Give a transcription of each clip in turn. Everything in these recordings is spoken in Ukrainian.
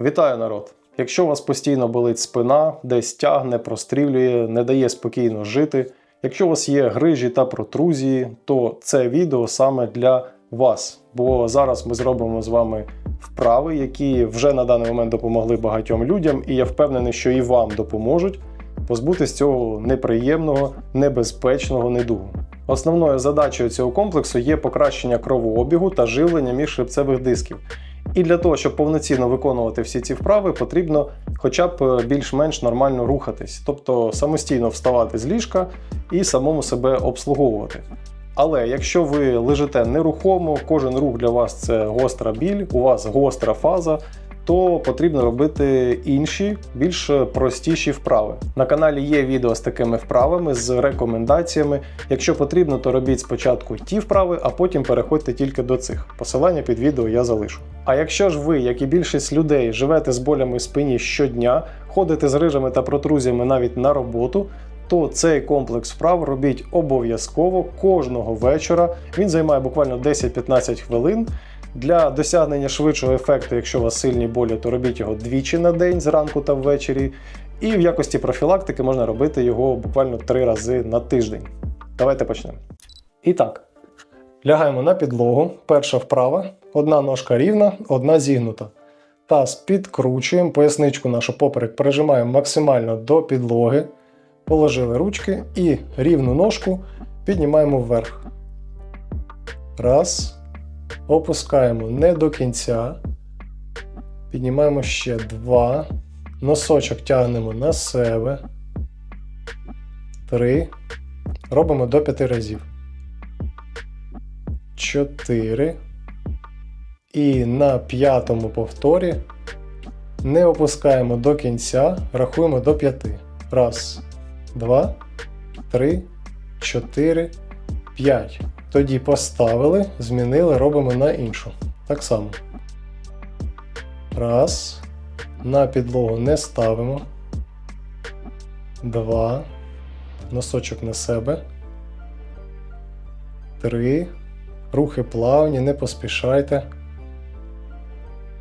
Вітаю народ! Якщо у вас постійно болить спина, десь тягне, прострілює, не дає спокійно жити. Якщо у вас є грижі та протрузії, то це відео саме для вас. Бо зараз ми зробимо з вами вправи, які вже на даний момент допомогли багатьом людям, і я впевнений, що і вам допоможуть позбутись цього неприємного, небезпечного недугу. Основною задачею цього комплексу є покращення кровообігу та живлення міжхребцевих дисків. І для того, щоб повноцінно виконувати всі ці вправи, потрібно хоча б е, більш-менш нормально рухатись, тобто самостійно вставати з ліжка і самому себе обслуговувати. Але якщо ви лежите нерухомо, кожен рух для вас це гостра біль, у вас гостра фаза, то потрібно робити інші, більш простіші вправи. На каналі є відео з такими вправами, з рекомендаціями. Якщо потрібно, то робіть спочатку ті вправи, а потім переходьте тільки до цих. Посилання під відео я залишу. А якщо ж ви, як і більшість людей, живете з болями спині щодня, ходите з рижами та протрузіями навіть на роботу, то цей комплекс вправ робіть обов'язково кожного вечора. Він займає буквально 10-15 хвилин. Для досягнення швидшого ефекту, якщо у вас сильні болі, то робіть його двічі на день, зранку та ввечері. І в якості профілактики можна робити його буквально три рази на тиждень. Давайте почнемо. І так, лягаємо на підлогу. Перша вправа. Одна ножка рівна, одна зігнута. Таз підкручуємо, поясничку нашу поперек прижимаємо максимально до підлоги. Положили ручки і рівну ножку піднімаємо вверх. Раз. Опускаємо не до кінця. Піднімаємо ще два. Носочок тягнемо на себе. Три. Робимо до п'яти разів. Чотири. І на п'ятому повторі не опускаємо до кінця, рахуємо до п'яти. Раз, два, три, чотири, п'ять. Тоді поставили, змінили, робимо на іншу. Так само. Раз. На підлогу не ставимо. Два. Носочок на себе. Три. Рухи плавні, не поспішайте.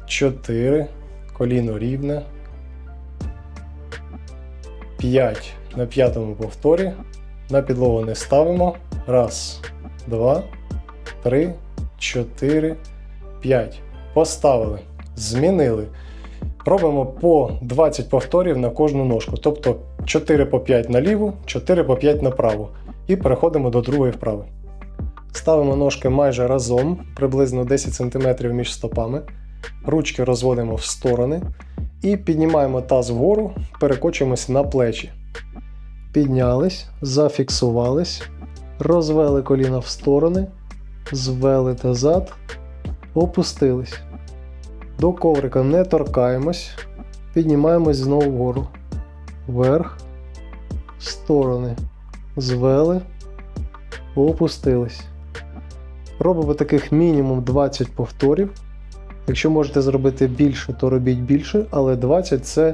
Чотири. Коліно рівне. П'ять. На п'ятому повторі. На підлогу не ставимо. Раз. Два, три, чотири, п'ять. Поставили. Змінили. Робимо по 20 повторів на кожну ножку. Тобто 4 по 5 на ліву, 4 по 5 на праву. І переходимо до другої вправи. Ставимо ножки майже разом, приблизно 10 см між стопами. Ручки розводимо в сторони. І піднімаємо таз вгору, перекочуємося на плечі. Піднялись, зафіксувались. Розвели коліна в сторони, звели назад, опустились. До коврика не торкаємось, піднімаємось знову вгору. Вверх, сторони. Звели, опустились. Робимо таких мінімум 20 повторів. Якщо можете зробити більше, то робіть більше, але 20 це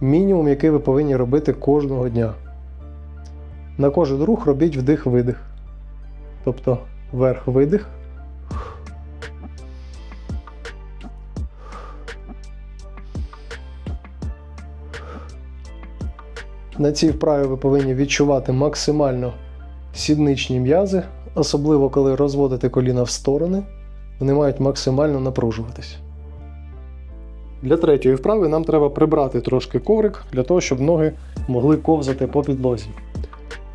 мінімум, який ви повинні робити кожного дня. На кожен рух робіть вдих-видих. Тобто вверх видих. На цій вправі ви повинні відчувати максимально сідничні м'язи, особливо коли розводите коліна в сторони, вони мають максимально напружуватись. Для третьої вправи нам треба прибрати трошки коврик для того, щоб ноги могли ковзати по підлозі.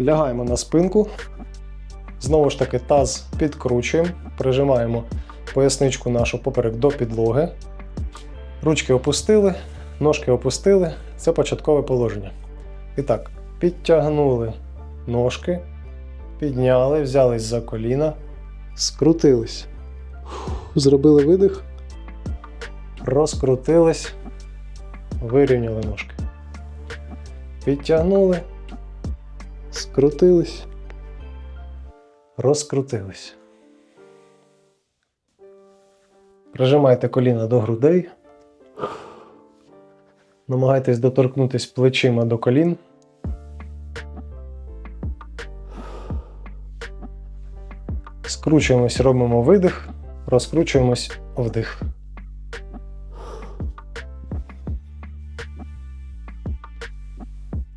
Лягаємо на спинку. Знову ж таки, таз підкручуємо, прижимаємо поясничку нашу поперек до підлоги. Ручки опустили, ножки опустили. Це початкове положення. І так, підтягнули ножки, підняли, взялись за коліна, скрутились. Зробили видих, розкрутились, вирівняли ножки. Підтягнули, скрутились, розкрутились. Прижимайте коліна до грудей. Намагайтесь доторкнутися плечима до колін. Скручуємось, робимо видих, розкручуємось вдих.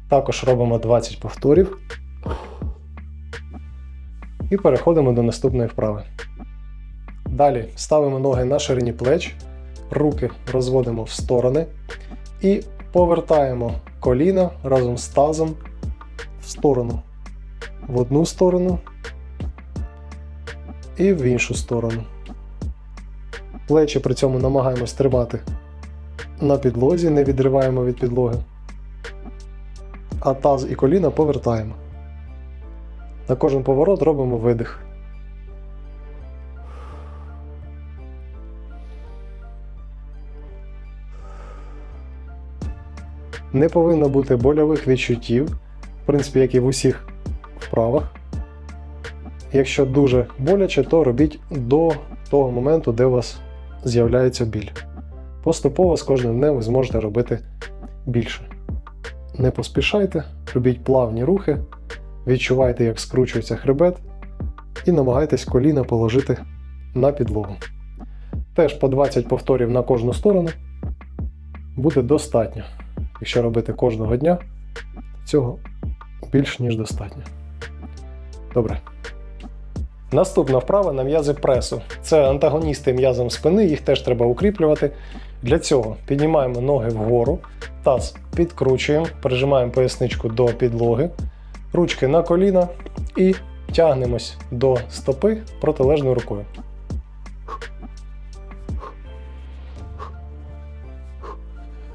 Також робимо 20 повторів. І переходимо до наступної вправи. Далі ставимо ноги на ширині плеч, руки розводимо в сторони і повертаємо коліна разом з тазом в сторону. В одну сторону і в іншу сторону. Плечі при цьому намагаємось тримати на підлозі, не відриваємо від підлоги. А таз і коліна повертаємо. На кожен поворот робимо видих. Не повинно бути больових відчуттів, в принципі, як і в усіх вправах. Якщо дуже боляче, то робіть до того моменту, де у вас з'являється біль. Поступово з кожним днем ви зможете робити більше. Не поспішайте, робіть плавні рухи, відчувайте, як скручується хребет, і намагайтесь коліна положити на підлогу. Теж по 20 повторів на кожну сторону буде достатньо. Якщо робити кожного дня, цього більш ніж достатньо. Добре. Наступна вправа на м'язи пресу. Це антагоністи м'язам спини, їх теж треба укріплювати. Для цього піднімаємо ноги вгору, таз підкручуємо, прижимаємо поясничку до підлоги, ручки на коліна і тягнемось до стопи протилежною рукою.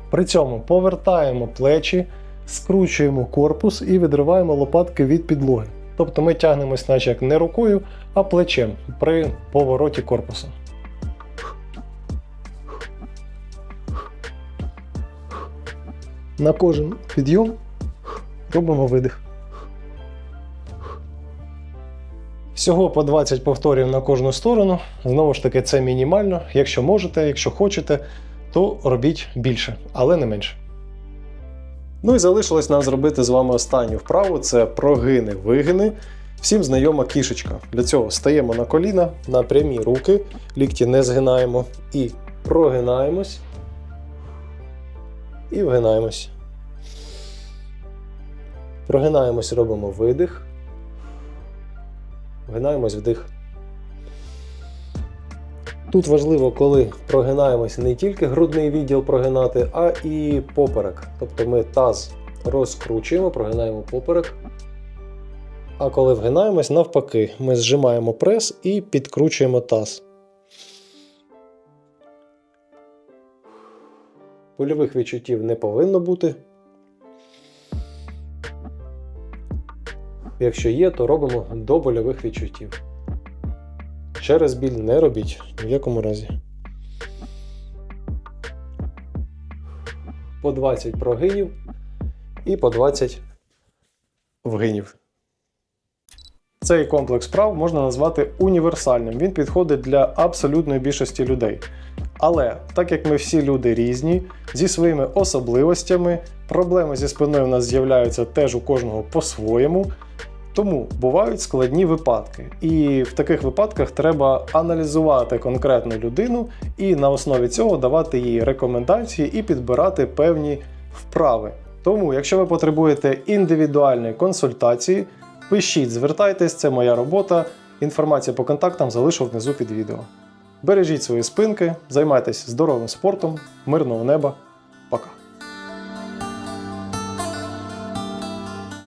При цьому повертаємо плечі, скручуємо корпус і відриваємо лопатки від підлоги. Тобто ми тягнемось, наче як не рукою, а плечем при повороті корпусу. На кожен підйом робимо видих. Всього по 20 повторів на кожну сторону. Знову ж таки, це мінімально. Якщо можете, якщо хочете, то робіть більше, але не менше. Ну і залишилось нам зробити з вами останню вправу це прогини-вигини. Всім знайома кішечка. Для цього стаємо на коліна, на прямі руки, лікті не згинаємо і прогинаємось. І вгинаємось. Прогинаємось, робимо видих. Вгинаємось вдих. Тут важливо, коли прогинаємось не тільки грудний відділ прогинати, а і поперек. Тобто ми таз розкручуємо, прогинаємо поперек. А коли вгинаємось, навпаки, ми зжимаємо прес і підкручуємо таз. Польових відчуттів не повинно бути. Якщо є, то робимо до больових відчуттів. Через біль не робіть ні в якому разі. По 20 прогинів і по 20 вгинів. Цей комплекс прав можна назвати універсальним. Він підходить для абсолютної більшості людей. Але так як ми всі люди різні, зі своїми особливостями, проблеми зі спиною у нас з'являються теж у кожного по-своєму. Тому бувають складні випадки, і в таких випадках треба аналізувати конкретну людину і на основі цього давати їй рекомендації і підбирати певні вправи. Тому, якщо ви потребуєте індивідуальної консультації, пишіть, звертайтесь, це моя робота. Інформацію по контактам залишу внизу під відео. Бережіть свої спинки, займайтесь здоровим спортом, мирного неба.